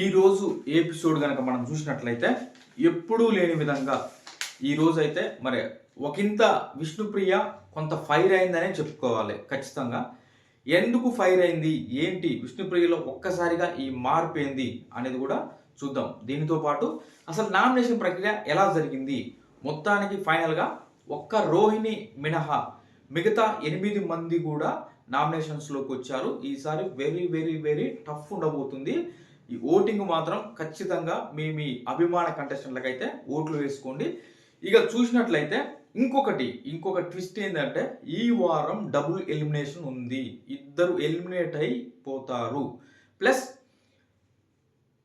ఈరోజు ఎపిసోడ్ కనుక మనం చూసినట్లయితే ఎప్పుడూ లేని విధంగా ఈ అయితే మరి ఒకంత విష్ణుప్రియ కొంత ఫైర్ అయిందనే చెప్పుకోవాలి ఖచ్చితంగా. ఎందుకు ఫైర్ అయింది? ఏంటి? విష్ణుప్రియలో ఒక్కసారిగా ఈ మార్పు ఏంది అనేది కూడా చూద్దాం. దీనితో పాటు అసలు నామినేషన్ ప్రక్రియ ఎలా జరిగింది? మొత్తానికి ఫైనల్గా ఒక్క రోహిణి మినహా మిగతా ఎనిమిది మంది కూడా నామినేషన్స్లోకి వచ్చారు. ఈసారి వెరీ వెరీ వెరీ టఫ్ ఉండబోతుంది. ఈ ఓటింగ్ మాత్రం ఖచ్చితంగా మీ మీ అభిమాన కంటెస్టెంట్లకు అయితే ఓట్లు వేసుకోండి. ఇక చూసినట్లయితే ఇంకొకటి ఇంకొక ట్విస్ట్ ఏంటంటే ఈ వారం డబుల్ ఎలిమినేషన్ ఉంది. ఇద్దరు ఎలిమినేట్ అయిపోతారు. ప్లస్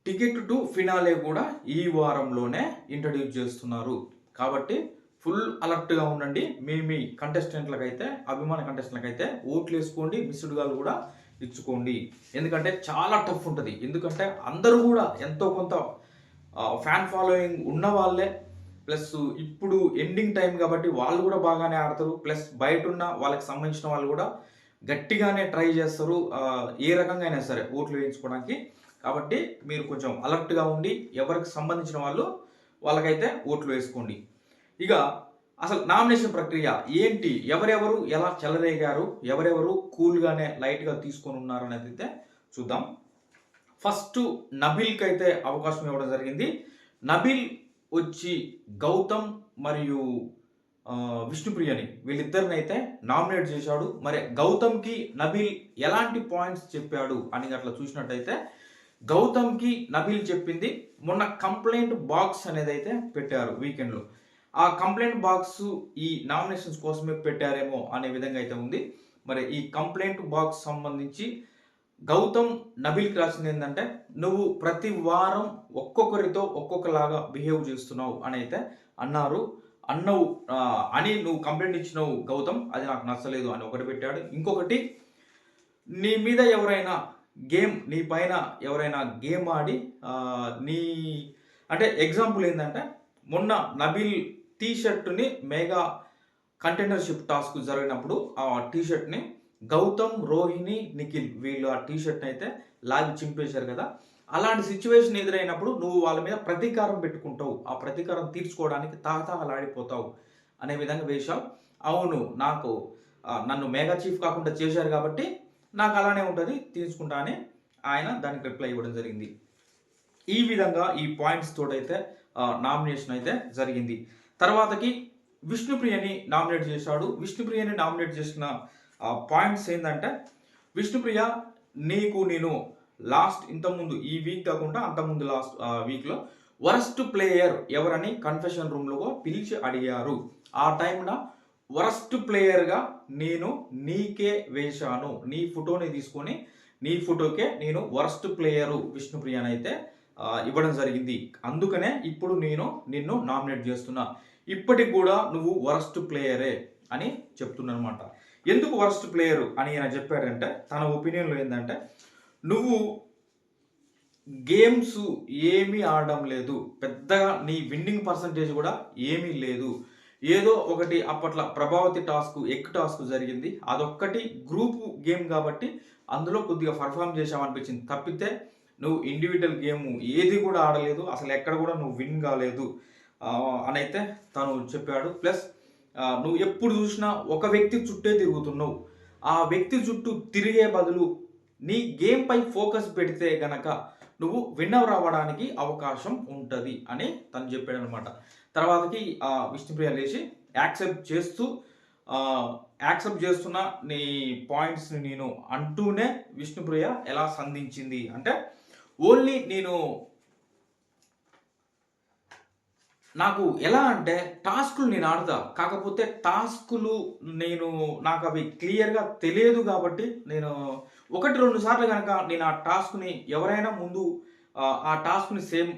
టికెట్ టు ఫినాలే కూడా ఈ వారంలోనే ఇంట్రడ్యూస్ చేస్తున్నారు. కాబట్టి ఫుల్ అలర్ట్గా ఉండండి. మీ మీ కంటెస్టెంట్లకు అయితే అభిమాన కంటెస్టెంట్లకైతే ఓట్లు వేసుకోండి. మిస్డ్ కాల్ కూడా ఇచ్చుకోండి. ఎందుకంటే చాలా టఫ్ ఉంటుంది. ఎందుకంటే అందరూ కూడా ఎంతో కొంత ఫ్యాన్ ఫాలోయింగ్ ఉన్న వాళ్ళే. ప్లస్ ఇప్పుడు ఎండింగ్ టైం కాబట్టి వాళ్ళు కూడా బాగానే ఆడతారు. ప్లస్ బయట ఉన్న వాళ్ళకి సంబంధించిన వాళ్ళు కూడా గట్టిగానే ట్రై చేస్తారు. ఏ రకంగా అయినా సరే ఓట్లు వేయించుకోవడానికి. కాబట్టి మీరు కొంచెం అలర్ట్గా ఉండి ఎవరికి సంబంధించిన వాళ్ళు వాళ్ళకైతే ఓట్లు వేసుకోండి. ఇక అసలు నామినేషన్ ప్రక్రియ ఏంటి? ఎవరెవరు ఎలా చెలరేగారు? ఎవరెవరు కూల్గానే లైట్గా తీసుకొని ఉన్నారు అనేది అయితే చూద్దాం. ఫస్ట్ నబిల్కి అయితే అవకాశం ఇవ్వడం జరిగింది. నబిల్ వచ్చి గౌతమ్ మరియు విష్ణుప్రియని వీళ్ళిద్దరిని అయితే నామినేట్ చేశాడు. మరి గౌతమ్కి నబిల్ ఎలాంటి పాయింట్స్ చెప్పాడు అని అట్లా చూసినట్టయితే గౌతమ్కి నబిల్ చెప్పింది. మొన్న కంప్లైంట్ బాక్స్ అనేది అయితే పెట్టారు వీకెండ్లో. ఆ కంప్లైంట్ బాక్స్ ఈ నామినేషన్స్ కోసమే పెట్టారేమో అనే విధంగా అయితే ఉంది. మరి ఈ కంప్లైంట్ బాక్స్ సంబంధించి గౌతమ్ నబిల్కి రాసింది ఏంటంటే నువ్వు ప్రతి వారం ఒక్కొక్కరితో ఒక్కొక్కలాగా బిహేవ్ చేస్తున్నావు అని అయితే అన్నారు. అన్నవు అని నువ్వు కంప్లైంట్ ఇచ్చినావు గౌతమ్ అది నాకు నచ్చలేదు అని ఒకటి పెట్టాడు. ఇంకొకటి నీ మీద ఎవరైనా గేమ్ నీ పైన ఎవరైనా గేమ్ ఆడి నీ అంటే ఎగ్జాంపుల్ ఏంటంటే మొన్న నబిల్ టీ షర్ట్ని మెగా కంటైనర్షిప్ టాస్క్ జరిగినప్పుడు ఆ టీ షర్ట్ని గౌతమ్ రోహిణి నిఖిల్ వీళ్ళు ఆ టీ షర్ట్ని అయితే లాగి చింపేశారు కదా. అలాంటి సిచ్యువేషన్ ఎదురైనప్పుడు నువ్వు వాళ్ళ మీద ప్రతీకారం పెట్టుకుంటావు. ఆ ప్రతీకారం తీర్చుకోవడానికి తాహతాహలాడిపోతావు అనే విధంగా వేశావు. అవును నాకు నన్ను మెగా చీఫ్ కాకుండా చేశారు కాబట్టి నాకు అలానే ఉంటుంది తీసుకుంటా అని ఆయన దానికి రిప్లై ఇవ్వడం జరిగింది. ఈ విధంగా ఈ పాయింట్స్ తోటైతే నామినేషన్ అయితే జరిగింది. తర్వాతకి విష్ణుప్రియని నామినేట్ చేశాడు. విష్ణుప్రియని నామినేట్ చేసిన పాయింట్స్ ఏంటంటే విష్ణుప్రియ నీకు నేను లాస్ట్ ఇంతకుముందు ఈ వీక్ కాకుండా అంతకుముందు లాస్ట్ వీక్లో వరస్ట్ ప్లేయర్ ఎవరని కన్ఫెషన్ రూమ్లో పిలిచి అడిగారు. ఆ టైంన వరస్ట్ ప్లేయర్గా నేను నీకే వేశాను. నీ ఫోటోని తీసుకొని నీ ఫోటోకే నేను వరస్ట్ ప్లేయరు విష్ణుప్రియనైతే అయితే ఇవ్వడం జరిగింది. అందుకనే ఇప్పుడు నేను నిన్ను నామినేట్ చేస్తున్నా. ఇప్పటికి కూడా నువ్వు వరస్ట్ ప్లేయరే అని చెప్తున్నాను అనమాట ఎందుకు వరస్ట్ ప్లేయర్ అని ఆయన చెప్పాడంటే తన ఒపీనియన్లో ఏంటంటే నువ్వు గేమ్స్ ఏమీ ఆడడం లేదు. పెద్దగా నీ విన్నింగ్ పర్సంటేజ్ కూడా ఏమీ లేదు. ఏదో ఒకటి అప్పట్లో ప్రభావతి టాస్క్ ఎక్ టాస్క్ జరిగింది. అదొక్కటి గ్రూప్ గేమ్ కాబట్టి అందులో కొద్దిగా పర్ఫామ్ చేసామనిపించింది తప్పితే నువ్వు ఇండివిజువల్ గేమ్ ఏది కూడా ఆడలేదు అసలు ఎక్కడ కూడా నువ్వు విన్ కాలేదు. అని అయితే తను చెప్పాడు. ప్లస్ నువ్వు ఎప్పుడు చూసినా ఒక వ్యక్తి చుట్టే తిరుగుతున్నావు. ఆ వ్యక్తి చుట్టూ తిరిగే బదులు నీ గేమ్పై ఫోకస్ పెడితే గనక నువ్వు విన్నర్ అవ్వడానికి అవకాశం ఉంటుంది అని తను చెప్పాడు అనమాట తర్వాతకి ఆ, విష్ణుప్రియ లేచి యాక్సెప్ట్ చేస్తూ యాక్సెప్ట్ చేస్తున్న నీ పాయింట్స్ని నేను అంటూనే విష్ణుప్రియ ఎలా సంధించింది? అంటే ఓన్లీ నేను నాకు ఎలా అంటే టాస్కులు నేను ఆడతా. కాకపోతే టాస్కులు నేను నాకు అవి క్లియర్గా తెలియదు కాబట్టి నేను ఒకటి రెండు సార్లు కనుక నేను ఆ టాస్క్ని ఎవరైనా ముందు ఆ, ఆ టాస్క్ని సేమ్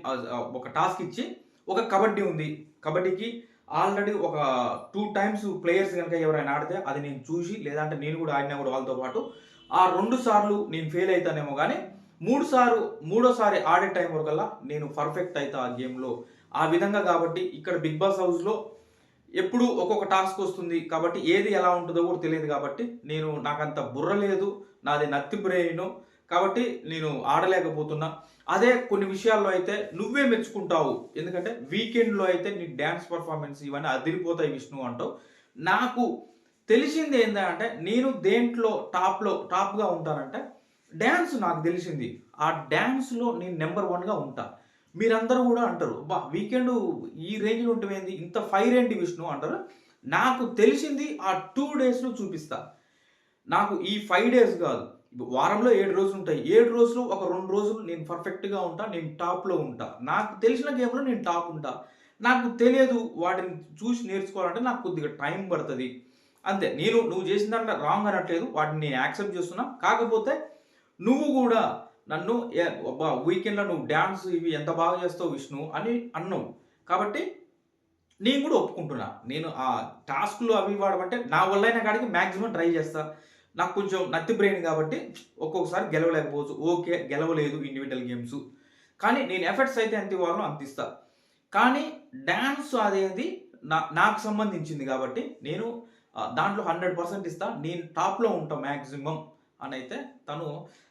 ఒక టాస్క్ ఇచ్చి ఒక కబడ్డీ ఉంది. కబడ్డీకి ఆల్రెడీ ఒక టూ టైమ్స్ ప్లేయర్స్ కనుక ఎవరైనా ఆడితే అది నేను చూసి లేదంటే నేను కూడా ఆడినా కూడా వాళ్ళతో పాటు ఆ రెండు సార్లు నేను ఫెయిల్ అవుతానేమో కానీ మూడు సార్లు మూడోసారి ఆడే టైం వరకల్లా నేను పర్ఫెక్ట్ అవుతా ఆ గేమ్లో ఆ విధంగా కాబట్టి ఇక్కడ బిగ్ బాస్ హౌస్లో ఎప్పుడు ఒక్కొక్క టాస్క్ వస్తుంది కాబట్టి ఏది ఎలా ఉంటుందో కూడా తెలియదు కాబట్టి నేను నాకంత బుర్ర లేదు నాది నత్తి బ్రెయిన్ కాబట్టి నేను ఆడలేకపోతున్నా. అదే కొన్ని విషయాల్లో అయితే నువ్వే మెచ్చుకుంటావు. ఎందుకంటే వీకెండ్లో అయితే నీ డ్యాన్స్ పర్ఫార్మెన్స్ ఇవన్నీ అదిరిపోతాయి విష్ణు అంటావు. నాకు తెలిసింది ఏంటంటే నేను దేంట్లో టాప్లో టాప్గా ఉంటానంటే డ్యాన్స్ నాకు తెలిసింది. ఆ డ్యాన్స్లో నేను నెంబర్ వన్గా ఉంటా. మీరందరూ కూడా అంటారు బా వీకెండ్ ఈ రేంజ్లో ఉంటుంది ఇంత ఫైర్ ఏంటి విష్ణు? అంటారు. నాకు తెలిసింది ఆ టూ డేస్లో చూపిస్తా. నాకు ఈ ఫైవ్ డేస్ కాదు. వారంలో ఏడు రోజులు ఉంటాయి. ఏడు రోజులు ఒక రెండు రోజులు నేను పర్ఫెక్ట్గా ఉంటా నేను టాప్లో ఉంటా. నాకు తెలిసిన గేమ్లో నేను టాప్ ఉంటా. నాకు తెలియదు వాటిని చూసి నేర్చుకోవాలంటే నాకు కొద్దిగా టైం పడుతుంది. అంతే. నేను నువ్వు చేసిన దాంట్లో రాంగ్ అనట్లేదు. వాటిని నేను యాక్సెప్ట్ చేస్తున్నా. కాకపోతే నువ్వు కూడా నన్ను అబ్బా వీకెండ్లో నువ్వు డ్యాన్స్ ఇవి ఎంత బాగా చేస్తావు విష్ణు అని అన్నావు. కాబట్టి నేను కూడా ఒప్పుకుంటున్నా. నేను ఆ టాస్క్లు అవి వాడమంటే నా వల్ల అయిన కాడికి మ్యాక్సిమం ట్రై చేస్తా. నాకు కొంచెం నత్తి బ్రెయిన్ కాబట్టి ఒక్కొక్కసారి గెలవలేకపోవచ్చు. ఓకే గెలవలేదు ఇండివిజువల్ గేమ్స్ కానీ నేను ఎఫర్ట్స్ అయితే ఎంత ఇవ్వాలో అంత ఇస్తా. కానీ డ్యాన్స్ అనేది నా నాకు సంబంధించింది కాబట్టి నేను దాంట్లో హండ్రెడ్ పర్సెంట్ ఇస్తా. నేను టాప్లో ఉంటా మ్యాక్సిమం అని అయితే తను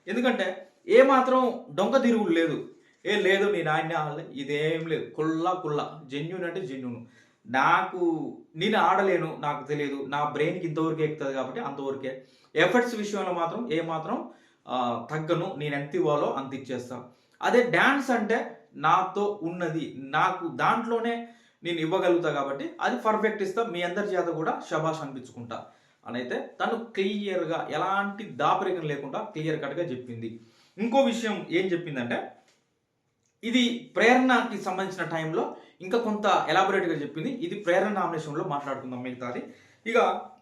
ఎందుకంటే ఏ మాత్రం డొంక తిరుగుడు లేదు. ఏ లేదు నీ నాయన ఇదేం లేదు. కుల్లా కుల్లా జెన్యున్ అంటే జెన్యున్ నాకు నేను ఆడలేను నాకు తెలియదు. నా బ్రెయిన్కి ఇంతవరకే ఎక్కుతుంది కాబట్టి అంతవరకే. ఎఫర్ట్స్ విషయంలో మాత్రం ఏ మాత్రం తగ్గను. నేను ఎంత ఇవ్వాలో అంత ఇచ్చేస్తాను అదే డ్యాన్స్ అంటే నాతో ఉన్నది. నాకు దాంట్లోనే నేను ఇవ్వగలుగుతా కాబట్టి అది పర్ఫెక్ట్ ఇస్తా. మీ అందరి చేత కూడా శబాష్ అనిపించుకుంటా. అని అయితే తను క్లియర్గా ఎలాంటి దాపరికం లేకుండా క్లియర్ కట్గా చెప్పింది. ఇంకో విషయం ఏం చెప్పిందంటే ఇది ప్రేరణకి సంబంధించిన టైంలో ఇంకా కొంత ఎలాబొరేట్గా చెప్పింది. ఇది ప్రేరణ నామినేషన్లో మాట్లాడుకుందాం మిగతాది. ఇక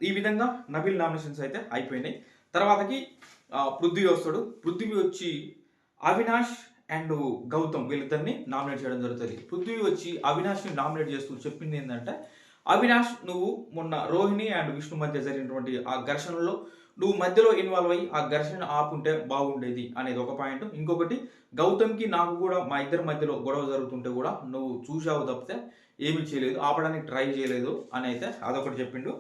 ఈ విధంగా నబిల్ నామినేషన్స్ అయితే అయిపోయినాయి. తర్వాతకి పృథ్వీ వస్తాడు. పృథ్వీ వచ్చి అవినాష్ అండ్ గౌతమ్ వీళ్ళిద్దరిని నామినేట్ చేయడం జరుగుతుంది. పృథ్వీ వచ్చి అవినాష్ని నామినేట్ చేస్తూ చెప్పింది ఏంటంటే అవినాష్ నువ్వు మొన్న రోహిణి అండ్ విష్ణు మధ్య జరిగినటువంటి ఆ ఘర్షణలో నువ్వు మధ్యలో ఇన్వాల్వ్ అయ్యి ఆ ఘర్షణ ఆపుంటే బాగుండేది అనేది ఒక పాయింట్. ఇంకొకటి గౌతమ్కి నాకు కూడా మా ఇద్దరి మధ్యలో గొడవ జరుగుతుంటే కూడా నువ్వు చూసావు తప్పితే ఏమీ చేయలేదు ఆపడానికి ట్రై చేయలేదు అని అయితే అదొకటి చెప్పిండు.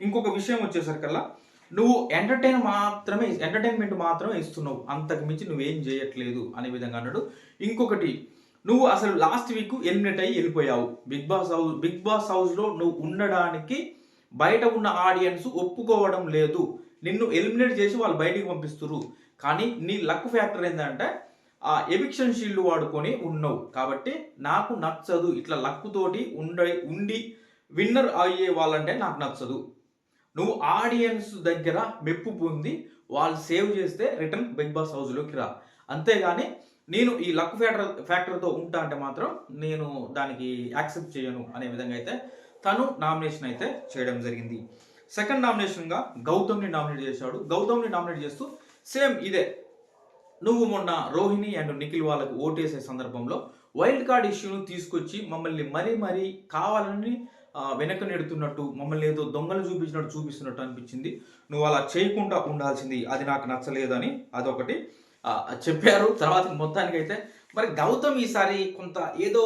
ఇంకొక విషయం వచ్చేసరికల్లా నువ్వు ఎంటర్టైన్ మాత్రమే ఎంటర్టైన్మెంట్ మాత్రమే ఇస్తున్నావు. అంతకు మించి నువ్వేం చేయట్లేదు అనే విధంగా అన్నాడు. ఇంకొకటి నువ్వు అసలు లాస్ట్ వీక్ ఎలిమినేట్ అయ్యి వెళ్ళిపోయావు. Bigg Boss house Bigg Boss హౌస్లో నువ్వు ఉండడానికి బయట ఉన్న ఆడియన్స్ ఒప్పుకోవడం లేదు. నిన్ను ఎలిమినేట్ చేసి వాళ్ళు బయటికి పంపిస్తున్నారు కానీ నీ లక్ ఫ్యాక్టర్ ఏంటంటే ఆ ఎవిక్షన్ షీల్డ్ వాడుకొని ఉన్నావు. కాబట్టి నాకు నచ్చదు. ఇట్లా లక్ తోటి ఉండ ఉండి విన్నర్ అయ్యే వాళ్ళంటే నాకు నచ్చదు. నువ్వు ఆడియన్స్ దగ్గర మెప్పు పొంది వాళ్ళు సేవ్ చేస్తే రిటర్న్ బిగ్ బాస్ హౌస్లోకి రా. అంతేగాని నేను ఈ లక్ ఫ్యాక్టర్ ఫ్యాక్టర్తో ఉంటా అంటే మాత్రం నేను దానికి యాక్సెప్ట్ చేయను అనే విధంగా అయితే తను నామినేషన్ అయితే చేయడం జరిగింది. సెకండ్ నామినేషన్గా గౌతమ్ని నామినేట్ చేశాడు. గౌతమ్ని నామినేట్ చేస్తూ సేమ్ ఇదే. నువ్వు మొన్న రోహిణి అండ్ నిఖిల్ వాళ్ళకు ఓటేసే సందర్భంలో వైల్డ్ కార్డ్ ఇష్యూను తీసుకొచ్చి మమ్మల్ని మరీ మరీ కావాలని వెనక నెడుతున్నట్టు మమ్మల్ని ఏదో దొంగలు చూపించినట్టు చూపిస్తున్నట్టు అనిపించింది. నువ్వు అలా చేయకుండా ఉండాల్సింది అది నాకు నచ్చలేదని అదొకటి. చెప్పారు. తర్వాత మొత్తానికి అయితే మరి గౌతమ్ ఈసారి కొంత ఏదో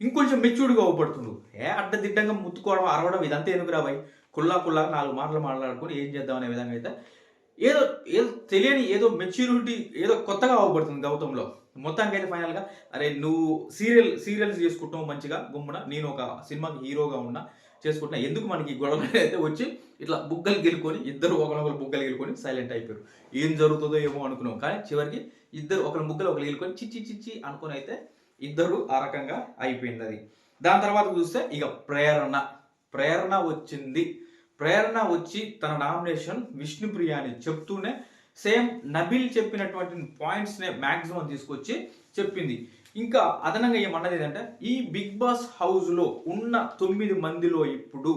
ఇంకొంచెం మెచ్యూర్డ్గా అవపడుతుండు. ఏ అడ్డదిడ్డంగా ముత్తుకోవడం అరవడం ఇదంతా ఎందుకు రాబాయి కుల్లా కుల్లా నాలుగు మాటలు మాట్లాడుకొని ఏం చేద్దాం అనే విధంగా అయితే ఏదో ఏదో తెలియని ఏదో మెచ్యూరిటీ ఏదో కొత్తగా అవపడుతుంది గౌతంలో మొత్తానికి అయితే ఫైనల్గా అరే నువ్వు సీరియల్ సీరియల్స్ చేసుకుంటావు మంచిగా గుమ్మన. నేను ఒక సినిమాకి హీరోగా ఉన్నా. చేసుకుంటున్నాయి ఎందుకు మనకి ఈ గొడవలు అయితే వచ్చి ఇట్లా బుగ్గలు గెలుకొని ఇద్దరు ఒకరినొకరు బుగ్గలు గెలుకొని సైలెంట్ అయిపోయారు. ఏం జరుగుతుందో ఏమో అనుకున్నాం. కానీ చివరికి ఇద్దరు ఒకరి బుగ్గలు ఒకరు గెలుకొని చిచ్చి చిచ్చి అనుకుని అయితే ఇద్దరు ఆ రకంగా అయిపోయింది అది. దాని తర్వాత చూస్తే ఇక ప్రేరణ. ప్రేరణ వచ్చింది. ప్రేరణ వచ్చి తన నామినేషన్ విష్ణుప్రియ అని చెప్తూనే సేమ్ నబిల్ చెప్పినటువంటి పాయింట్స్నే మ్యాక్సిమం తీసుకొచ్చి చెప్పింది. ఇంకా అదనంగా ఏమన్నది ఏంటంటే ఈ బిగ్ బాస్ హౌస్లో ఉన్న తొమ్మిది మందిలో ఇప్పుడు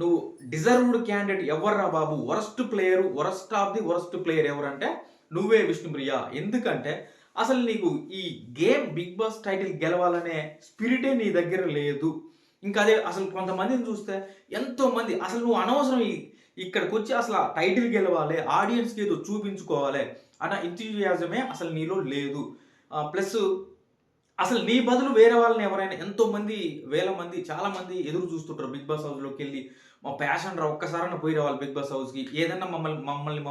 నువ్వు డిజర్వ్డ్ క్యాండిడేట్ ఎవర్రా బాబు? Worst player worst of the worst player ఎవరంటే నువ్వే విష్ణుప్రియ. ఎందుకంటే అసలు నీకు ఈ గేమ్ బిగ్ బాస్ టైటిల్ గెలవాలనే స్పిరిటే నీ దగ్గర లేదు. ఇంకా అదే అసలు కొంతమందిని చూస్తే ఎంతో మంది అసలు నువ్వు అనవసరం ఇక్కడికి వచ్చి అసలు టైటిల్ గెలవాలి ఆడియన్స్కి ఏదో చూపించుకోవాలి అన్న ఇంతజాజమే అసలు నీలో లేదు. ప్లస్ అసలు నీ బదులు వేరే వాళ్ళని ఎవరైనా ఎంతో మంది వేల మంది చాలా మంది ఎదురు చూస్తుంటారు బిగ్ బాస్ హౌస్లోకి వెళ్ళి. మా ప్యాషన్ రా ఒక్కసారైనా పోయి రావాలి బిగ్ బాస్ హౌస్కి ఏదన్నా మమ్మల్ని మమ్మల్ని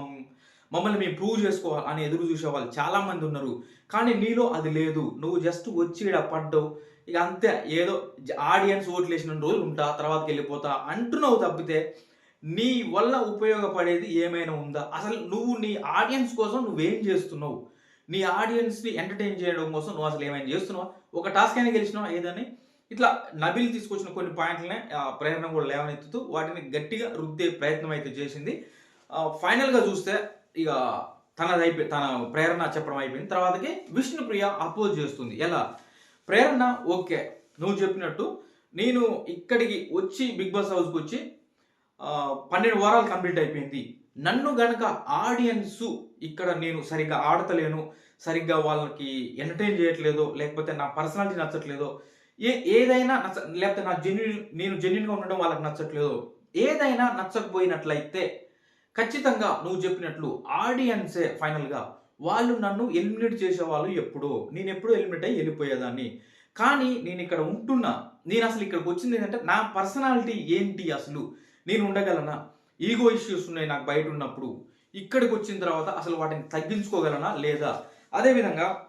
మమ్మల్ని మేము ప్రూవ్ చేసుకోవాలి అని ఎదురు చూసేవాళ్ళు చాలామంది చాలా మంది ఉన్నారు. కానీ నీలో అది లేదు. నువ్వు జస్ట్ వచ్చి ఇక్కడ పడ్డావు. ఇక అంతే. ఏదో ఆడియన్స్ ఓట్లు వేసిన రోజులు ఉంటా తర్వాతకి వెళ్ళిపోతా అంటున్నావు తప్పితే నీ వల్ల ఉపయోగపడేది ఏమైనా ఉందా? అసలు నువ్వు నీ ఆడియన్స్ కోసం నువ్వేం చేస్తున్నావు? నీ ఆడియన్స్ని ఎంటర్టైన్ చేయడం కోసం నువ్వు అసలు ఏమైనా చేస్తున్నావు? ఒక టాస్క్ అయినా గెలిచినావు? ఏదని ఇట్లా నబిల్ తీసుకొచ్చిన కొన్ని పాయింట్లనే ఆ, ప్రేరణ కూడా లేవనెత్తుతూ వాటిని గట్టిగా రుద్దే ప్రయత్నం అయితే చేసింది. ఫైనల్గా చూస్తే ఇక తనది అయిపోయి తన ప్రేరణ చెప్పడం అయిపోయింది. తర్వాతకి విష్ణుప్రియ అపోజ్ చేస్తుంది. ఎలా? ప్రేరణ ఓకే నువ్వు చెప్పినట్టు నేను ఇక్కడికి వచ్చి బిగ్ బాస్ హౌస్కి వచ్చి పన్నెండు వారాలు కంప్లీట్ అయిపోయింది. నన్ను గనక ఆడియన్స్ ఇక్కడ నేను సరిగ్గా ఆడతలేను సరిగ్గా వాళ్ళకి ఎంటర్టైన్ చేయట్లేదో లేకపోతే నా పర్సనాలిటీ నచ్చట్లేదో ఏ ఏదైనా నచ్చ లేకపోతే నా జెన్యున్ నేను జెన్యున్గా ఉండడం వాళ్ళకి నచ్చట్లేదో. ఏదైనా నచ్చకపోయినట్లయితే ఖచ్చితంగా నువ్వు చెప్పినట్లు ఆడియన్సే ఫైనల్గా వాళ్ళు నన్ను ఎలిమినేట్ చేసేవాళ్ళు ఎప్పుడో. నేను ఎప్పుడు ఎలిమినేట్ అయ్యి వెళ్ళిపోయేదాన్ని. కానీ నేను ఇక్కడ ఉంటున్నా. నేను అసలు ఇక్కడికి వచ్చింది ఏంటంటే నా పర్సనాలిటీ ఏంటి అసలు? నేను ఉండగలనా? ఈగో ఇష్యూస్ ఉన్నాయి నాకు బయట ఉన్నప్పుడు. ఇక్కడికి వచ్చిన తర్వాత అసలు వాటిని తగ్గించుకోగలనా లేదా? అదేవిధంగా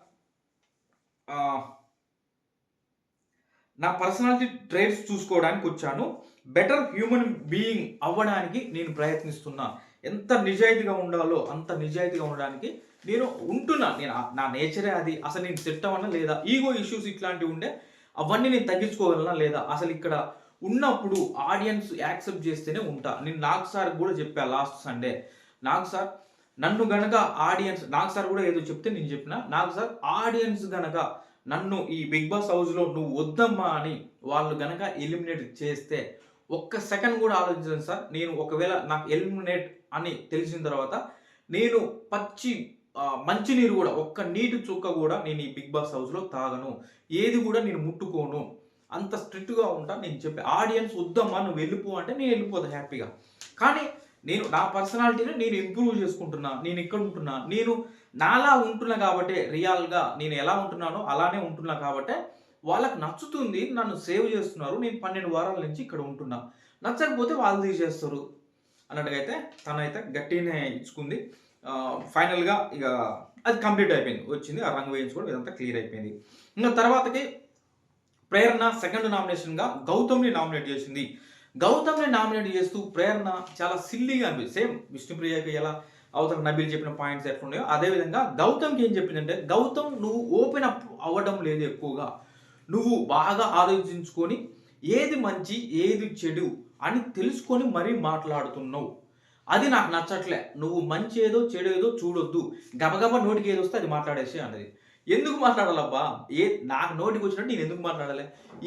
నా పర్సనాలిటీ ట్రేట్స్ చూసుకోవడానికి వచ్చాను. బెటర్ హ్యూమన్ బీయింగ్ అవ్వడానికి నేను ప్రయత్నిస్తున్నా. ఎంత నిజాయితీగా ఉండాలో అంత నిజాయితీగా ఉండడానికి నేను ఉంటున్నా. నేను నా నేచరే అది. అసలు నేను సెట్ అవ్వనా లేదా? ఈగో ఇష్యూస్ ఇట్లాంటివి ఉండే అవన్నీ నేను తగ్గించుకోగలనా లేదా? అసలు ఇక్కడ ఉన్నప్పుడు ఆడియన్స్ యాక్సెప్ట్ చేస్తేనే ఉంటా. నేను నాకు సార్ కూడా చెప్పా లాస్ట్ సండే. నాకు సార్ నన్ను గనక ఆడియన్స్ నాకు సార్ కూడా ఏదో చెప్తే నేను చెప్పిన నాకు సార్ ఆడియన్స్ గనక నన్ను ఈ బిగ్ బాస్ హౌస్లో నువ్వు వద్దమ్మా అని వాళ్ళు గనక ఎలిమినేట్ చేస్తే ఒక్క సెకండ్ కూడా ఆలోచించండి సార్. నేను ఒకవేళ నాకు ఎలిమినేట్ అని తెలిసిన తర్వాత నేను పచ్చి మంచినీరు కూడా ఒక్క నీటి చుక్క కూడా నేను ఈ బిగ్ బాస్ హౌస్లో తాగను. ఏది కూడా నేను ముట్టుకోను. అంత స్ట్రిక్ట్గా ఉంటా నేను చెప్పే ఆడియన్స్ వద్దమ్మా నువ్వు వెళ్ళిపో అంటే నేను వెళ్ళిపోతా హ్యాపీగా. కానీ నేను నా పర్సనాలిటీని నేను ఇంప్రూవ్ చేసుకుంటున్నా నేను ఇక్కడ ఉంటున్నా నేను నాలా ఉంటున్నా కాబట్టి రియల్గా నేను ఎలా ఉంటున్నానో అలానే ఉంటున్నా కాబట్టి వాళ్ళకి నచ్చుతుంది నన్ను సేవ్ చేస్తున్నారు నేను పన్నెండు వారాల నుంచి ఇక్కడ ఉంటున్నా. నచ్చకపోతే వాళ్ళు తీసేస్తారు. అన్నట్టుగా అయితే తనైతే గట్టినే ఇచ్చుకుంది. ఫైనల్గా ఇక అది కంప్లీట్ అయిపోయింది. వచ్చింది ఆ రంగు వేయించుకోవడం ఇదంతా క్లియర్ అయిపోయింది. ఇంకా తర్వాతకి ప్రేరణ సెకండ్ నామినేషన్గా గౌతమ్ని నామినేట్ చేసింది. గౌతమ్ని నామినేట్ చేస్తూ ప్రేరణ చాలా సిల్లీగా అనిపిస్తుంది. సేమ్ విష్ణుప్రియకి ఎలా అవతల నబీలు చెప్పిన పాయింట్స్ ఎట్లున్నాయో అదేవిధంగా గౌతమ్కి ఏం చెప్పిందంటే గౌతమ్ నువ్వు ఓపెన్ అప్ అవ్వడం లేదు ఎక్కువగా. నువ్వు బాగా ఆలోచించుకొని ఏది మంచి ఏది చెడు అని తెలుసుకొని మరీ మాట్లాడుతున్నావు. అది నాకు నచ్చట్లే. నువ్వు మంచి ఏదో చెడు ఏదో చూడొద్దు. గబగబా నోటికి ఏదో వస్తే అది మాట్లాడేసి అన్నది. ఎందుకు మాట్లాడాలబ్బా? ఏ నాకు నోటికి వచ్చినట్టు నేను ఎందుకు మాట్లాడాలి?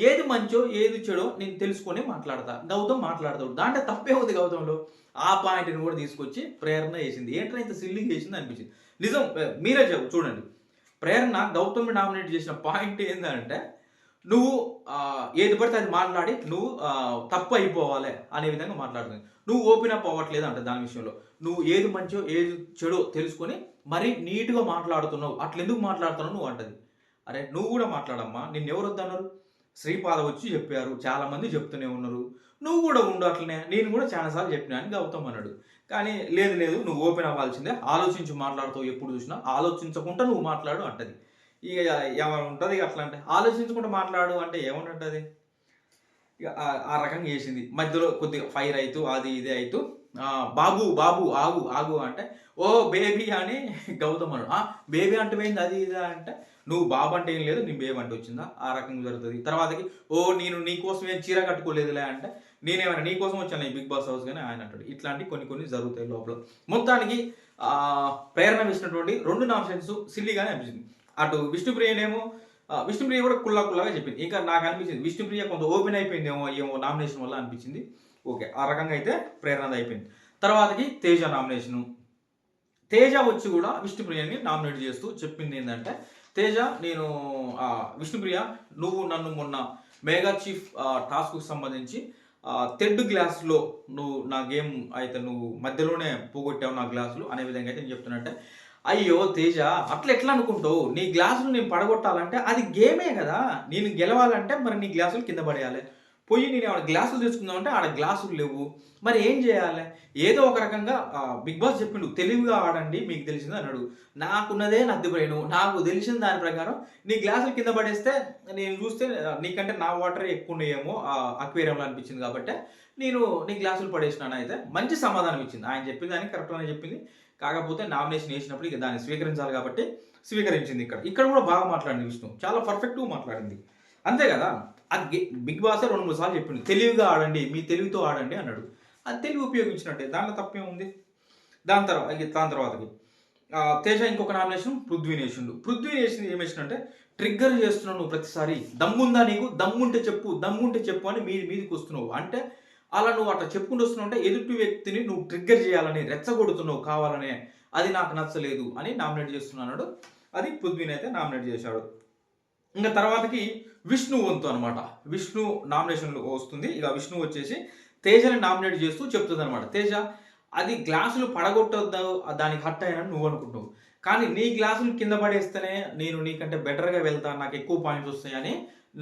ఏది మంచో ఏది చెడో నేను తెలుసుకొని మాట్లాడతా. గౌతమ్ మాట్లాడతాడు. దాంట్లో తప్పే ఉంది గౌతంలో ఆ పాయింట్ని కూడా తీసుకొచ్చి ప్రేరణ వేసింది ఏంటంటే ఇంత సిల్లింగ్ చేసింది అనిపించింది. నిజం మీరే చెప్పు చూడండి. ప్రేరణ గౌతమ్ని నామినేట్ చేసిన పాయింట్ ఏంటంటే నువ్వు ఏది పడితే అది మాట్లాడి నువ్వు తప్పు అయిపోవాలి అనే విధంగా మాట్లాడుతుంది. నువ్వు ఓపెన్ అప్ అవ్వట్లేదు అంట దాని విషయంలో. నువ్వు ఏది మంచో ఏది చెడో తెలుసుకొని మరీ నీట్గా మాట్లాడుతున్నావు అట్లెందుకు మాట్లాడుతున్నావు నువ్వు అంటది. అరే నువ్వు కూడా మాట్లాడమ్మా నిన్ను ఎవరు వద్దన్నారు శ్రీపాద వచ్చి చెప్పారు చాలామంది చెప్తూనే ఉన్నారు. నువ్వు కూడా ఉండు అట్లనే నేను కూడా చాలాసార్లు చెప్పినా అని గౌతమ్ అన్నాడు. కానీ లేదు లేదు నువ్వు ఓపెన్ అవ్వాల్సిందే ఆలోచించి మాట్లాడుతావు ఎప్పుడు చూసినా ఆలోచించకుండా నువ్వు మాట్లాడు అంటది. ఇక ఏమైనా ఉంటుంది అట్లా అంటే ఆలోచించకుండా మాట్లాడు అంటే ఏమంటుంటుంది ఇక ఆ- రకంగా చేసింది. మధ్యలో కొద్దిగా ఫైర్ అవుతూ అది ఇది అవుతూ బాబు బాబు ఆగు ఆగు అంటే ఓ బేబీ అని గౌతమ్ అన్నాడు. "ఆ, బేబీ అంటే పోయింది అది ఇది అంటే నువ్వు బాబు అంటే ఏం లేదు నీ బేబీ అంటే వచ్చిందా? ఆ రకంగా జరుగుతుంది. తర్వాతకి ఓ నేను నీకోసం ఏం చీర కట్టుకోలేదులే అంటే నేనేమైనా నీకోసం వచ్చాను ఈ బిగ్ బాస్ హౌస్ కానీ ఆయన అంటాడు. ఇట్లాంటి కొన్ని కొన్ని జరుగుతాయి లోపల. మొత్తానికి ప్రేరణ వేసినటువంటి రెండు నామినేషన్స్ సిల్లీగానే అనిపించింది. అటు విష్ణుప్రియనేమో విష్ణుప్రియ కూడా కుల్లా కుల్లాగా చెప్పింది. ఇంకా నాకు అనిపించింది విష్ణుప్రియ కొంత ఓపెన్ అయిపోయిందేమో ఏమో నామినేషన్ వల్ల అనిపించింది. ఓకే ఆ రకంగా అయితే ప్రేరణ అయిపోయింది. తర్వాతకి తేజ నామినేషను. తేజ వచ్చి కూడా విష్ణుప్రియని నామినేట్ చేస్తూ చెప్పింది ఏంటంటే తేజ నేను విష్ణుప్రియ నువ్వు నన్ను మొన్న మెగా చీఫ్ టాస్క్కు సంబంధించి తెడ్డు గ్లాస్లో నువ్వు నా గేమ్ అయితే నువ్వు మధ్యలోనే పోగొట్టావు నా గ్లాసులు అనే విధంగా అయితే నేను చెప్తున్నట్టే అయ్యో తేజ అట్లా ఎట్లా అనుకుంటావు? నీ గ్లాసులు నేను పడగొట్టాలంటే అది గేమే కదా. నేను గెలవాలంటే మరి నీ గ్లాసులు కింద పడేయాలి. పోయి నేను ఆడ గ్లాసులు తెచ్చుకుందామంటే ఆడ గ్లాసులు లేవు. మరి ఏం చేయాలి? ఏదో ఒక రకంగా బిగ్ బాస్ చెప్పిండు తెలివిగా ఆడండి మీకు తెలిసింది అన్నాడు. నాకున్నదే నద్దిపోయాను నాకు తెలిసిన దాని ప్రకారం నీ గ్లాసులు కింద పడేస్తే నేను చూస్తే నీకంటే నా వాటర్ ఎక్కువ ఉన్నాయేమో అక్వేరియంలో అనిపించింది కాబట్టి నేను నీ గ్లాసులు పడేసినాను అయితే మంచి సమాధానం ఇచ్చింది. ఆయన చెప్పింది దానికి కరెక్ట్గానే చెప్పింది. కాకపోతే నామినేషన్ వేసినప్పుడు ఇక దాన్ని స్వీకరించాలి కాబట్టి స్వీకరించింది ఇక్కడ. ఇక్కడ కూడా బాగా మాట్లాడింది విష్ణు. చాలా పర్ఫెక్ట్గా మాట్లాడింది. అంతే కదా? అది బిగ్ బాస్ రెండు మూడు సార్లు చెప్పింది. తెలివిగా ఆడండి మీ తెలివితో ఆడండి అన్నాడు. అది తెలివి ఉపయోగించినట్టే. దాంట్లో తప్పే ఉంది దాని తర్వాత దాని తర్వాతకి. తేజ ఇంకొక నామినేషన్ పృథ్వీ నేషన్లు పృథ్వీ నేషన్ ఏం వేసినంటే ట్రిగ్గర్ చేస్తున్నావు నువ్వు ప్రతిసారి. దమ్ముందా నీకు? దమ్ముంటే చెప్పు దమ్ముంటే చెప్పు అని మీది మీదికి వస్తున్నావు. అంటే అలా నువ్వు అట్లా చెప్పుకుంటూ వస్తున్నావు అంటే ఎదుటి వ్యక్తిని నువ్వు ట్రిగ్గర్ చేయాలని రెచ్చగొడుతున్నావు కావాలనే. అది నాకు నచ్చలేదు అని నామినేట్ చేస్తున్నాడు అది పృథ్వీని అయితే నామినేట్ చేశాడు. ఇంకా తర్వాతకి విష్ణు వంతు అనమాట విష్ణు నామినేషన్లో వస్తుంది. ఇక విష్ణు వచ్చేసి తేజని నామినేట్ చేస్తూ చెప్తుంది అనమాట తేజ అది గ్లాసులు పడగొట్టొద్దు దానికి హట్ అయినని నువ్వు అనుకుంటావు కానీ నీ గ్లాసులు కింద పడేస్తేనే నేను నీకంటే బెటర్గా వెళ్తాను నాకు ఎక్కువ పాయింట్స్ వస్తాయని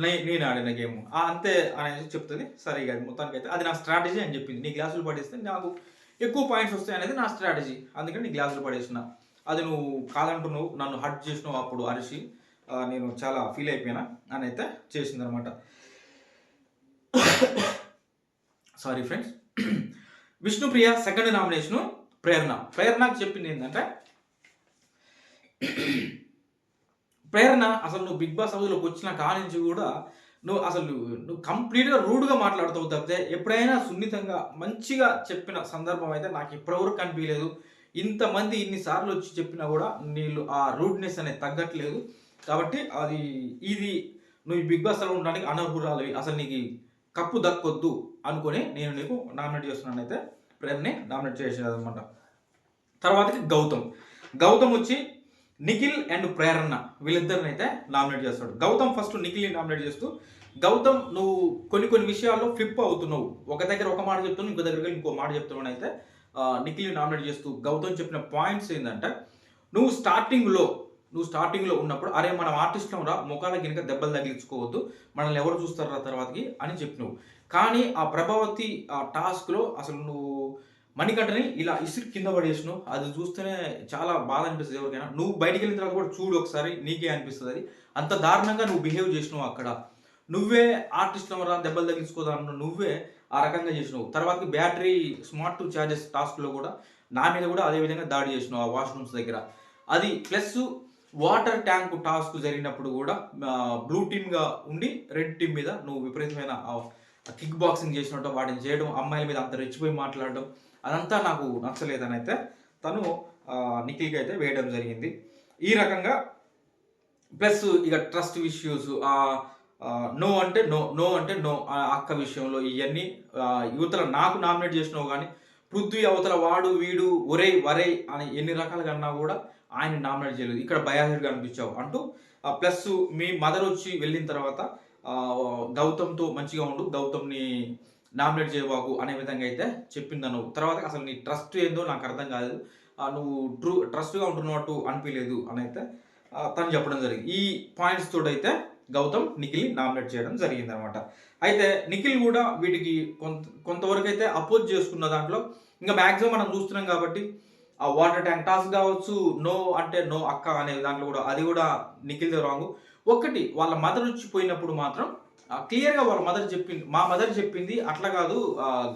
నేను ఆడిన గేమ్. అంతే అనేసి చెప్తుంది. సరే ఇక మొత్తానికి అయితే అది నా స్ట్రాటజీ అని చెప్పింది. నీ గ్లాసులు పడేస్తే నాకు ఎక్కువ పాయింట్స్ వస్తాయి అనేది నా స్ట్రాటజీ. అందుకని నీ గ్లాసులు పడేసిన. అది నువ్వు కాదంటున్నావు. నన్ను హట్ చేసినావు అప్పుడు అరిసి నేను చాలా ఫీల్ అయిపోయినా అని అయితే చేసింది అనమాట sorry friends. Vishnupriya second nomination Prerana. ప్రేరణకు చెప్పింది ఏంటంటే ప్రేరణ అసలు నువ్వు బిగ్ బాస్ హౌస్లోకి వచ్చిన కానించి కూడా నువ్వు అసలు నువ్వు కంప్లీట్గా రూడ్గా మాట్లాడుతావు తప్పితే ఎప్పుడైనా సున్నితంగా మంచిగా చెప్పిన సందర్భం అయితే నాకు ఇప్పటివరకు కనిపించలేదు. ఇంతమంది ఇన్నిసార్లు వచ్చి చెప్పినా కూడా నీళ్ళు ఆ రూడ్నెస్ అనేది తగ్గట్లేదు. కాబట్టి అది ఇది నువ్వు ఈ బిగ్ బాస్లో ఉండడానికి అనర్హురాలు అసలు నీకు కప్పు దక్కొద్దు అనుకొని నేను నీకు నామినేట్ చేస్తున్నాను అయితే ప్రేరణని నామినేట్ చేసేది అనమాట తర్వాతకి గౌతమ్. గౌతమ్ వచ్చి నిఖిల్ అండ్ ప్రేరణ వీళ్ళిద్దరిని అయితే నామినేట్ చేస్తాడు. గౌతమ్ ఫస్ట్ నిఖిల్ని నామినేట్ చేస్తూ గౌతమ్ నువ్వు కొన్ని కొన్ని విషయాల్లో ఫ్లిప్ అవుతున్నావు. ఒక దగ్గర ఒక మాట చెప్తున్నావు ఇంకో దగ్గర ఇంకో మాట చెప్తున్నావు అయితే నిఖిల్ని నామినేట్ చేస్తూ గౌతమ్ చెప్పిన పాయింట్స్ ఏంటంటే నువ్వు స్టార్టింగ్లో నువ్వు స్టార్టింగ్లో ఉన్నప్పుడు అరే మనం ఆర్టిస్ట్లో రా ముఖాల గినక దెబ్బలు తగిలించుకోవద్దు మనల్ని ఎవరు చూస్తారా తర్వాతకి అని చెప్పినావు. కానీ ఆ ప్రభావతి ఆ టాస్క్లో అసలు నువ్వు మణికంఠని ఇలా ఇసురు కింద పడేసినావు. అది చూస్తేనే చాలా బాధ అనిపిస్తుంది ఎవరికైనా. నువ్వు బయటికి వెళ్ళిన తర్వాత కూడా చూడు ఒకసారి నీకే అనిపిస్తుంది అది. అంత దారుణంగా నువ్వు బిహేవ్ చేసినావు అక్కడ. నువ్వే ఆర్టిస్ట్ వల్ల దెబ్బలు తగ్గించుకోదా నువ్వే ఆ రకంగా చేసినావు. తర్వాత బ్యాటరీ స్మార్ట్ టు చార్జెస్ టాస్క్లో కూడా నా మీద కూడా అదే విధంగా దాడి చేసినావు ఆ వాష్రూమ్స్ దగ్గర. అది ప్లస్ వాటర్ ట్యాంక్ టాస్క్ జరిగినప్పుడు కూడా బ్లూ టీమ్గా ఉండి రెడ్ టీమ్ మీద నువ్వు విపరీతమైన కిక్ బాక్సింగ్ చేసినట్టు వాటిని చేయడం అమ్మాయిల మీద అంత రెచ్చిపోయి మాట్లాడడం అదంతా నాకు నచ్చలేదని అయితే తను నిఖిల్కి అయితే వేయడం జరిగింది. ఈ రకంగా ప్లస్ ఇక ట్రస్ట్ ఇష్యూస్ నో అంటే నో నో అంటే నో ఆ అక్క విషయంలో ఇవన్నీ యువతల నాకు నామినేట్ చేసినావు కానీ పృథ్వీ అవతల వాడు వీడు ఒరే వరే అని ఎన్ని రకాలుగా అన్నా కూడా ఆయన నామినేట్ చేయలేదు. ఇక్కడ బయాసెడ్గా అనిపించావు అంటూ ప్లస్ మీ మదర్ వచ్చి వెళ్ళిన తర్వాత గౌతమ్తో మంచిగా ఉండు గౌతమ్ని నామినేట్ చేయబాకు అనే విధంగా అయితే చెప్పింది నువ్వు తర్వాత అసలు నీ ట్రస్ట్ ఏందో నాకు అర్థం కాదు. ఆ, నువ్వు ట్రూ ట్రస్ట్గా ఉంటున్నట్టు అనిపించలేదు అని అయితే తను చెప్పడం జరిగింది. ఈ పాయింట్స్ తోడైతే గౌతమ్ నిఖిల్ని నామినేట్ చేయడం జరిగింది అనమాట అయితే నిఖిల్ కూడా వీటికి కొంత కొంతవరకు అయితే అపోజ్ చేసుకున్న దాంట్లో ఇంకా మ్యాక్సిమం మనం చూస్తున్నాం కాబట్టి ఆ వాటర్ ట్యాంక్ టాస్క్ కావచ్చు నో అంటే నో అక్క అనే దాంట్లో కూడా అది కూడా నిఖిల్ రాంగ్. ఒక్కటి వాళ్ళ మదర్ వచ్చి పోయినప్పుడు మాత్రం క్లియర్గా వాళ్ళ మదర్ చెప్పింది. మా మదర్ చెప్పింది అట్లా కాదు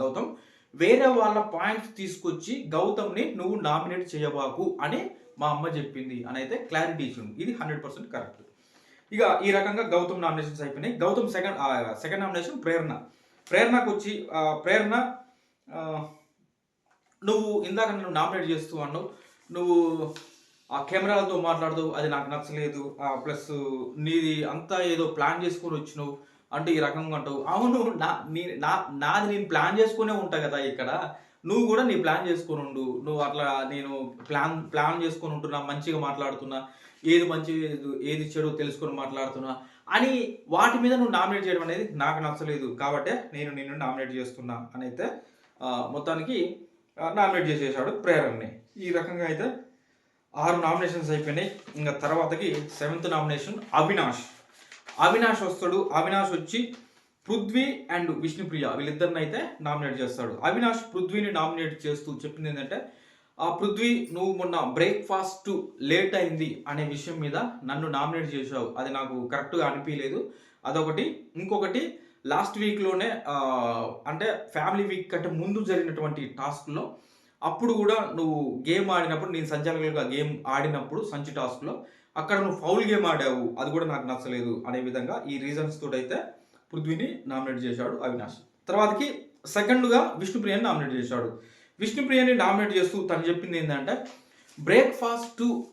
గౌతమ్. వేరే వాళ్ళ పాయింట్స్ తీసుకొచ్చి గౌతమ్ని నువ్వు నామినేట్ చేయబాకు అని మా అమ్మ చెప్పింది. అని అయితే క్లారిటీ ఇచ్చింది ఇది హండ్రెడ్ పర్సెంట్ కరెక్ట్ ఇక ఈ రకంగా గౌతమ్ నామినేషన్స్ అయిపోయినాయి. Gautham second second nomination Prerana. ప్రేరణకు వచ్చి ప్రేరణ నువ్వు ఇందాక నన్ను నామినేట్ చేస్తూ అన్నావు. నువ్వు ఆ కెమెరాలతో మాట్లాడుతూ అది నాకు నచ్చలేదు. ప్లస్ నీది అంతా ఏదో ప్లాన్ చేసుకొని వచ్చినావు. అంటే ఈ రకంగా అంటావు. అవును నా నీ నా నాది నేను ప్లాన్ చేసుకునే ఉంటా కదా ఇక్కడ. నువ్వు కూడా నీ ప్లాన్ చేసుకొని ఉండు. నువ్వు అట్లా నేను ప్లాన్ ప్లాన్ చేసుకొని ఉంటున్నా మంచిగా మాట్లాడుతున్నా ఏది మంచి ఏది- చెడు తెలుసుకొని మాట్లాడుతున్నా అని వాటి మీద నువ్వు నామినేట్ చేయడం అనేది నాకు నచ్చలేదు. కాబట్టే నేను నిన్ను నామినేట్ చేస్తున్నా అని అయితే మొత్తానికి నామినేట్ చేసేసాడు ప్రేరణని. ఈ రకంగా అయితే ఆరు నామినేషన్స్ అయిపోయినాయి. ఇంకా తర్వాతకి సెవెంత్ నామినేషన్ అవినాష్. అవినాష్ వస్తాడు అవినాష్ వచ్చి పృథ్వీ అండ్ విష్ణుప్రియ వీళ్ళిద్దరిని అయితే నామినేట్ చేస్తాడు. అవినాష్ పృథ్వీని నామినేట్ చేస్తూ చెప్పింది ఏంటంటే ఆ పృథ్వీ నువ్వు మొన్న బ్రేక్ఫాస్ట్ లేట్ అయింది అనే విషయం మీద నన్ను నామినేట్ చేశావు. అది నాకు కరెక్ట్గా అనిపించలేదు అదొకటి. ఇంకొకటి లాస్ట్ వీక్లోనే అంటే ఫ్యామిలీ వీక్ కంటే ముందు జరిగినటువంటి టాస్క్లో అప్పుడు కూడా నువ్వు గేమ్ ఆడినప్పుడు నేను సంచాలకులుగా గేమ్ ఆడినప్పుడు సంచి టాస్క్లో అక్కడ నువ్వు ఫౌల్ గేమ్ ఆడావు అది కూడా నాకు నచ్చలేదు అనే విధంగా ఈ రీజన్స్ తోటైతే పృథ్వీని నామినేట్ చేశాడు అవినాష్. తర్వాతకి సెకండ్గా విష్ణుప్రియని నామినేట్ చేశాడు. విష్ణుప్రియని నామినేట్ చేస్తూ తను చెప్పింది ఏంటంటే బ్రేక్ఫాస్ట్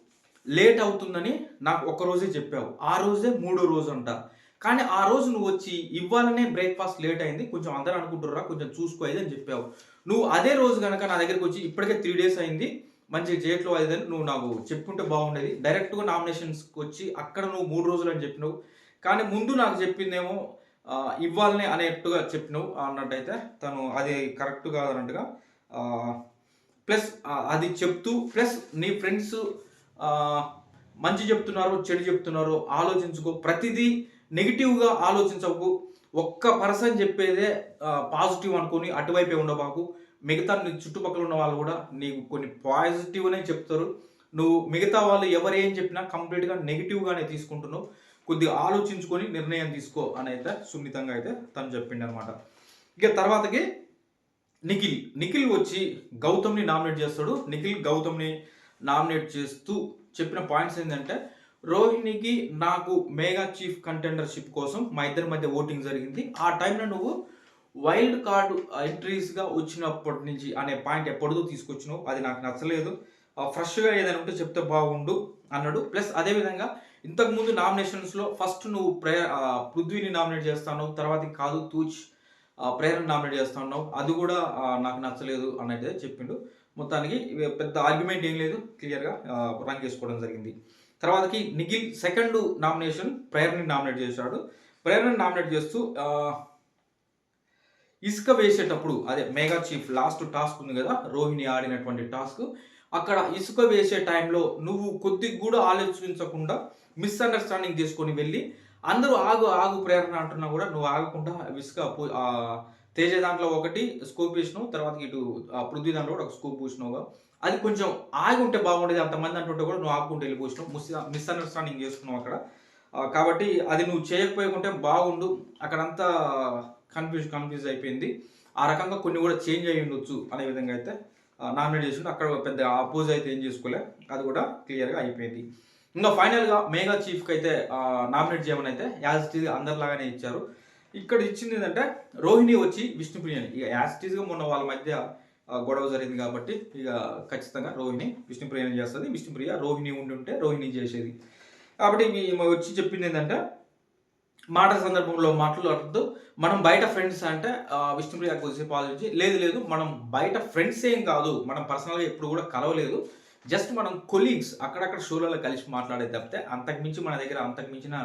లేట్ అవుతుందని నాకు ఒక రోజే చెప్పావు. ఆ రోజే మూడో రోజు అంట. కానీ ఆ రోజు నువ్వు వచ్చి ఇవ్వాలనే బ్రేక్ఫాస్ట్ లేట్ అయింది. కొంచెం అందరూ అనుకుంటుర్రా కొంచెం చూసుకో అని చెప్పావు. నువ్వు అదే రోజు కనుక నా దగ్గరికి వచ్చి ఇప్పటికే త్రీ డేస్ అయింది. మంచిగా చేయట్లో అది నువ్వు నాకు చెప్పుంటే బాగుండేది. డైరెక్ట్గా నామినేషన్స్కి వచ్చి అక్కడ నువ్వు మూడు రోజులు అని చెప్పినావు. కానీ ముందు నాకు చెప్పిందేమో ఇవ్వాలని అనేట్టుగా చెప్పినావు అన్నట్టయితే తను అది కరెక్ట్ కాదన్నట్టుగా ప్లస్ అది చెప్తూ ప్లస్ నీ ఫ్రెండ్స్ మంచి చెప్తున్నారు చెడు చెప్తున్నారు ఆలోచించుకో. ప్రతిదీ నెగిటివ్గా ఆలోచించకు. ఒక్క పర్సన్ చెప్పేదే పాజిటివ్ అనుకొని అటువైపే ఉండబాకు. మిగతా నీ చుట్టుపక్కల ఉన్న వాళ్ళు కూడా నీకు కొన్ని పాజిటివ్నే చెప్తారు. నువ్వు మిగతా వాళ్ళు ఎవరు ఏం చెప్పినా కంప్లీట్గా నెగిటివ్గానే తీసుకుంటున్నావు. కొద్దిగా ఆలోచించుకొని నిర్ణయం తీసుకో అని అయితే సున్నితంగా అయితే తను చెప్పిండు అనమాట ఇక తర్వాతకి నిఖిల్. నిఖిల్ వచ్చి గౌతమ్ని నామినేట్ చేస్తాడు. నిఖిల్ గౌతమ్ని నామినేట్ చేస్తూ చెప్పిన పాయింట్స్ ఏంటంటే రోహిణికి నాకు మేగా చీఫ్ కంటెండర్షిప్ కోసం మా ఇద్దరి మధ్య ఓటింగ్ జరిగింది. ఆ టైంలో నువ్వు వైల్డ్ కార్డు ఎంట్రీస్గా వచ్చినప్పటి నుంచి అనే పాయింట్ ఎప్పటిదో తీసుకొచ్చినావు. అది నాకు నచ్చలేదు. ఫ్రెష్గా ఏదైనా ఉంటే చెప్తే బాగుండు అన్నాడు. ప్లస్ అదేవిధంగా ఇంతకుముందు నామినేషన్స్లో ఫస్ట్ నువ్వు ప్రే పృథ్వీని నామినేట్ చేస్తాను తర్వాత కాదు తూచ్ ప్రేరణ నామినేట్ చేస్తున్నావు అది కూడా నాకు నచ్చలేదు అనేది చెప్పిండు. మొత్తానికి పెద్ద ఆర్గ్యుమెంట్ ఏం లేదు. క్లియర్గా రంగ్ చేసుకోవడం జరిగింది. తర్వాతకి నిఖిల్ సెకండ్ నామినేషన్ ప్రేరణని నామినేట్ చేశాడు. ప్రేరణని నామినేట్ చేస్తూ ఇసుక వేసేటప్పుడు అదే మెగా చీఫ్ లాస్ట్ టాస్క్ ఉంది కదా రోహిణి ఆడినటువంటి టాస్క్ అక్కడ ఇసుక వేసే టైంలో నువ్వు కొద్దిగా కూడా ఆలోచించకుండా మిస్అండర్స్టాండింగ్ చేసుకొని వెళ్ళి అందరూ ఆగు ఆగు ప్రేరణ అంటున్నా కూడా నువ్వు ఆగకుండా ఇసుక తేజ దాంట్లో ఒకటి స్కోప్ వేసినావు తర్వాత ఇటు ఆ, పృథ్వీ దాంట్లో కూడా ఒక స్కోప్ పూసినావు అది కొంచెం ఆగి ఉంటే బాగుండేది అంతమంది అంటుంటే కూడా నువ్వు ఆగుకుంటే వెళ్ళి పోసినావు మిస్ మిస్అండర్స్టాండింగ్ చేసుకున్నావు అక్కడ. కాబట్టి అది నువ్వు చేయకపోయకుంటే బాగుండు. అక్కడంతా కన్ఫ్యూజ్ కన్ఫ్యూజ్ అయిపోయింది. ఆ రకంగా కొన్ని కూడా చేంజ్ అయ్యి ఉండొచ్చు. అనే విధంగా అయితే నామినేట్ చేసుకుని అక్కడ పెద్ద అపోజ్ అయితే ఏం చేసుకోలే. అది కూడా క్లియర్గా అయిపోయింది. ఇంకా ఫైనల్గా మేఘా చీఫ్కి అయితే నామినేట్ చేయమని అయితే యాజ్ ఇట్ ఈజ్ అందరిలాగానే ఇచ్చారు. ఇక్కడ ఇచ్చింది ఏంటంటే రోహిణి వచ్చి విష్ణుప్రియని ఇక యాజ్ ఇట్ ఈజ్గా మొన్న వాళ్ళ మధ్య గొడవ జరిగింది కాబట్టి ఇక ఖచ్చితంగా రోహిణి విష్ణుప్రియని చేస్తుంది. విష్ణుప్రియ రోహిణి ఉండి ఉంటే రోహిణి చేసేది. కాబట్టి వచ్చి చెప్పింది ఏంటంటే మాటల సందర్భంలో మాట్లాడుతూ మనం బయట ఫ్రెండ్స్ అంటే విష్ణుప్రియ కొద్దిసేపు ఆలోచించి లేదు లేదు మనం బయట ఫ్రెండ్స్ ఏం కాదు. మనం పర్సనల్గా ఎప్పుడు కూడా కలవలేదు. జస్ట్ మనం కొలీగ్స్ అక్కడక్కడ షోలలో కలిసి మాట్లాడే తప్పితే అంతకుమించి మన దగ్గర అంతకుమించిన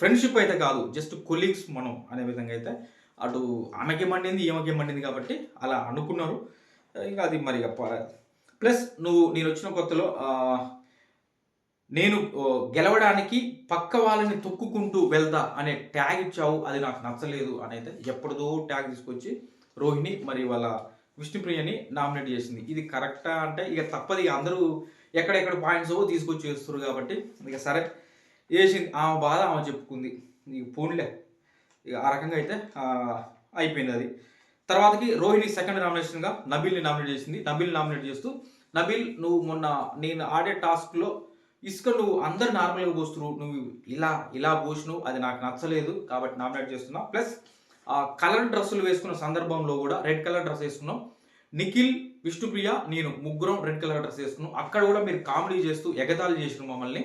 ఫ్రెండ్షిప్ అయితే కాదు. జస్ట్ కొలీగ్స్ మనం అనే విధంగా అయితే అటు ఆమెకి మండింది ఈమెకి మండింది కాబట్టి అలా అనుకున్నారు. ఇంకా అది మరి ప్లస్ నువ్వు నేను వచ్చిన కొత్తలో నేను గెలవడానికి పక్క వాళ్ళని తొక్కుకుంటూ వెళ్దా అనే ట్యాగ్ ఇచ్చావు అది నాకు నచ్చలేదు అని అయితే ఎప్పటిదో ట్యాగ్ తీసుకొచ్చి రోహిణి మరి వాళ్ళ విష్ణుప్రియని నామినేట్ చేసింది. ఇది కరెక్టా అంటే ఇక తప్పది ఇక అందరూ ఎక్కడెక్కడ పాయింట్స్ తీసుకొచ్చి చేస్తారు కాబట్టి ఇక సరే వేసింది ఆమె బాధ ఆమె చెప్పుకుంది. ఇక పోన్లే. ఇక ఆ రకంగా అయితే అయిపోయింది అది. తర్వాతకి రోహిణి సెకండ్ నామినేషన్గా నబిల్ని నామినేట్ చేసింది. నబిల్ని నామినేట్ చేస్తూ నబిల్ నువ్వు మొన్న నేను ఆడే టాస్క్లో ఇసుక నువ్వు అందరు నార్మల్గా పోస్తున్నారు నువ్వు ఇలా ఇలా పోసినావు అది నాకు నచ్చలేదు కాబట్టి నామినేట్ చేస్తున్నా. ప్లస్ కలర్ డ్రెస్సులు వేసుకున్న సందర్భంలో కూడా రెడ్ కలర్ డ్రెస్ వేసుకున్నాం. నిఖిల్ విష్ణుప్రియ నేను ముగ్గురం రెడ్ కలర్ డ్రెస్ వేసుకున్నాం. అక్కడ కూడా మీరు కామెడీ చేస్తూ ఎగతాళి చేసిన మమ్మల్ని.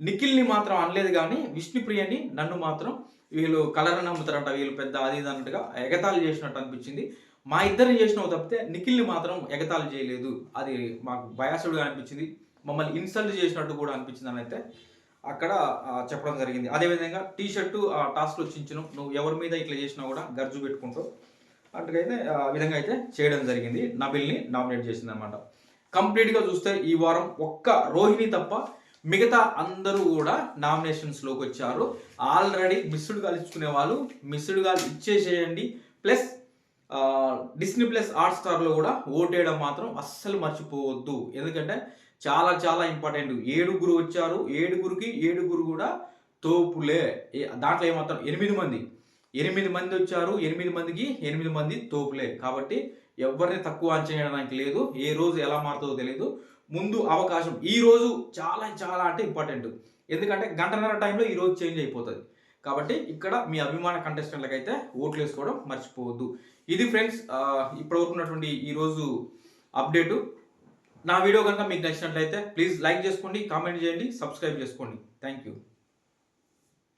నిఖిల్ని మాత్రం అనలేదు కానీ విష్ణుప్రియని నన్ను మాత్రం వీళ్ళు కలర్ నమ్ముతారంట వీళ్ళు పెద్ద అది ఇది అన్నట్టుగా ఎగతాళి చేసినట్టు అనిపించింది. మా ఇద్దరిని చేసినావు తప్పితే నిఖిల్ని మాత్రం ఎగతాళి చేయలేదు. అది మాకు బయాసుడుగా అనిపించింది. మమ్మల్ని ఇన్సల్ట్ చేసినట్టు కూడా అనిపించింది అని అయితే అక్కడ చెప్పడం జరిగింది. అదేవిధంగా టీ షర్టు ఆ టాస్క్లో వచ్చించను. నువ్వు ఎవరి మీద ఇట్లా చేసినా కూడా గర్జు పెట్టుకుంటావు. అటుకైతే ఆ విధంగా అయితే చేయడం జరిగింది. నబిల్ని నామినేట్ చేసింది అనమాట కంప్లీట్గా చూస్తే ఈ వారం ఒక్క రోహిణి తప్ప మిగతా అందరూ కూడా నామినేషన్స్లోకి వచ్చారు. ఆల్రెడీ మిస్డ్ కాల్ ఇచ్చుకునే వాళ్ళు మిస్డ్ కాల్ ఇచ్చేసేయండి. ప్లస్ డిస్నీ ప్లస్ హాట్స్టార్లో కూడా ఓటేయడం మాత్రం అస్సలు మర్చిపోవద్దు. ఎందుకంటే చాలా చాలా ఇంపార్టెంట్. ఏడుగురు వచ్చారు. ఏడుగురికి ఏడుగురు కూడా తోపులే. దాంట్లో ఏమాత్రం ఎనిమిది మంది. ఎనిమిది మంది వచ్చారు. ఎనిమిది మందికి ఎనిమిది మంది తోపులే. కాబట్టి ఎవరిని తక్కువ అంచనా లేదు. ఏ రోజు ఎలా మారుతుందో తెలియదు ముందు అవకాశం. ఈ రోజు చాలా చాలా అంటే ఇంపార్టెంట్. ఎందుకంటే గంటన్నర టైంలో ఈ రోజు చేంజ్ అయిపోతుంది. కాబట్టి ఇక్కడ మీ అభిమాన కంటెస్టెంట్లకు అయితే ఓట్లు వేసుకోవడం మర్చిపోవద్దు. ఇది ఫ్రెండ్స్ ఇప్పటివరకు ఉన్నటువంటి ఈరోజు అప్డేటు. నా వీడియో కనుక మీకు నచ్చినట్లయితే ప్లీజ్ లైక్ చేసుకోండి కామెంట్ చేయండి సబ్స్క్రైబ్ చేసుకోండి. Thank you